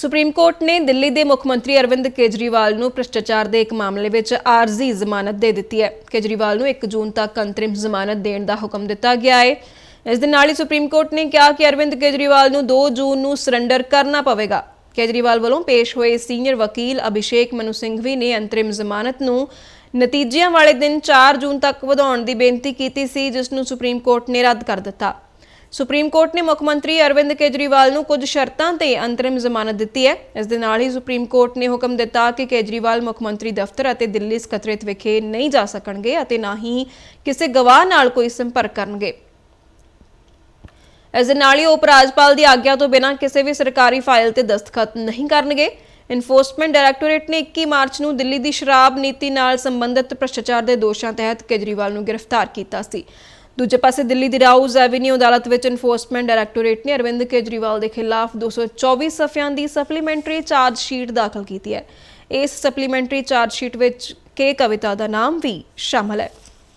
Supreme court ਨੇ ਦਿੱਲੀ ਦੇ ਮੁੱਖ ਮੰਤਰੀ ਅਰਵਿੰਦ ਕੇਜਰੀਵਾਲ ਨੂੰ ਭ੍ਰਿਸ਼ਟਾਚਾਰ ਦੇ ਇੱਕ ਮਾਮਲੇ ਵਿੱਚ ਆਰਜ਼ੀ ਜ਼ਮਾਨਤ ਦੇ ਦਿੱਤੀ ਹੈ। ਕੇਜਰੀਵਾਲ ਨੂੰ 1 ਜੂਨ ਤੱਕ ਅੰਤਰਿਮ ਜ਼ਮਾਨਤ ਦੇਣ ਦਾ ਹੁਕਮ ਦਿੱਤਾ ਗਿਆ ਹੈ। ਇਸ ਦੇ ਨਾਲ ਹੀ ਸੁਪਰੀਮ ਕੋਰਟ ਨੇ ਕਿਹਾ ਕਿ ਅਰਵਿੰਦ ਕੇਜਰੀਵਾਲ ਨੂੰ 2 ਜੂਨ ਨੂੰ ਸਰੈਂਡਰ ਕਰਨਾ ਪਵੇਗਾ। ਕੇਜਰੀਵਾਲ ਵੱਲੋਂ ਪੇਸ਼ ਹੋਏ ਸੀਨੀਅਰ ਵਕੀਲ ਅਭਿਸ਼ੇਕ ਮਨੂ ਸਿੰਘਵੀ ਨੇ ਅੰਤਰਿਮ ਜ਼ਮਾਨਤ ਨੂੰ ਨਤੀਜਿਆਂ ਵਾਲੇ ਦਿਨ 4 ਜੂਨ ਤੱਕ ਵਧਾਉਣ ਦੀ ਬੇਨਤੀ ਕੀਤੀ ਸੀ, ਜਿਸ ਨੂੰ ਸੁਪਰੀਮ ਕੋਰਟ ਨੇ ਰੱਦ ਕਰ ਦਿੱਤਾ। ਸੁਪਰੀਮ ਕੋਰਟ ਨੇ ਮੁੱਖ ਮੰਤਰੀ ਅਰਵਿੰਦ ਕੇਜਰੀਵਾਲ ਨੂੰ ਕੁਝ ਸ਼ਰਤਾਂ ਤੇ ਅੰਤਰਿਮ ਜ਼ਮਾਨਤ ਦਿੱਤੀ ਹੈ। ਇਸ ਦੇ ਨਾਲ ਹੀ ਸੁਪਰੀਮ ਕੋਰਟ ਨੇ ਹੁਕਮ ਦਿੱਤਾ ਕਿ ਕੇਜਰੀਵਾਲ ਮੁੱਖ ਮੰਤਰੀ ਦਫ਼ਤਰ ਅਤੇ ਦਿੱਲੀ ਸਕੱਤਰੇਤ ਵਿਖੇ ਨਹੀਂ ਜਾ ਸਕਣਗੇ ਅਤੇ ਨਾ ਹੀ ਕਿਸੇ ਗਵਾਹ ਨਾਲ ਕੋਈ ਸੰਪਰਕ ਕਰਨਗੇ। ਇਸ ਦੇ ਨਾਲ ਹੀ ਉਪ ਰਾਜਪਾਲ ਦੀ ਆਗਿਆ ਤੋਂ ਬਿਨਾਂ ਕਿਸੇ ਵੀ ਸਰਕਾਰੀ ਫਾਈਲ ਤੇ ਦਸਤਖਤ ਨਹੀਂ ਕਰਨਗੇ। ਇਨਫੋਰਸਮੈਂਟ ਡਾਇਰੈਕਟੋਰੇਟ ਨੇ 21 ਮਾਰਚ ਨੂੰ ਦਿੱਲੀ ਦੀ ਸ਼ਰਾਬ ਨੀਤੀ ਨਾਲ ਸੰਬੰਧਿਤ ਭ੍ਰਿਸ਼ਟਾਚਾਰ ਦੇ ਦੋਸ਼ਾਂ ਤਹਿਤ ਕੇਜਰੀਵਾਲ ਨੂੰ ਗ੍ਰਿਫਤਾਰ ਕੀਤਾ ਸੀ। ਦੂਜੇ ਪਾਸੇ ਦਿੱਲੀ ਦੀ ਰਾਉਜ਼ ਐਵੀਨਿਊ ਅਦਾਲਤ ਵਿੱਚ ਇਨਫੋਰਸਮੈਂਟ ਡਾਇਰੈਕਟੋਰੇਟ ਨੇ ਅਰਵਿੰਦ ਕੇਜਰੀਵਾਲ ਦੇ ਖਿਲਾਫ 224 ਸਫ਼ਿਆਂ ਦੀ ਸਪਲੀਮੈਂਟਰੀ ਚਾਰਜ ਸ਼ੀਟ ਦਾਖਲ ਕੀਤੀ ਹੈ। ਇਸ ਸਪਲੀਮੈਂਟਰੀ ਚਾਰਜ ਸ਼ੀਟ ਵਿੱਚ ਕੇ ਕਵਿਤਾ ਦਾ ਨਾਮ ਵੀ ਸ਼ਾਮਲ ਹੈ।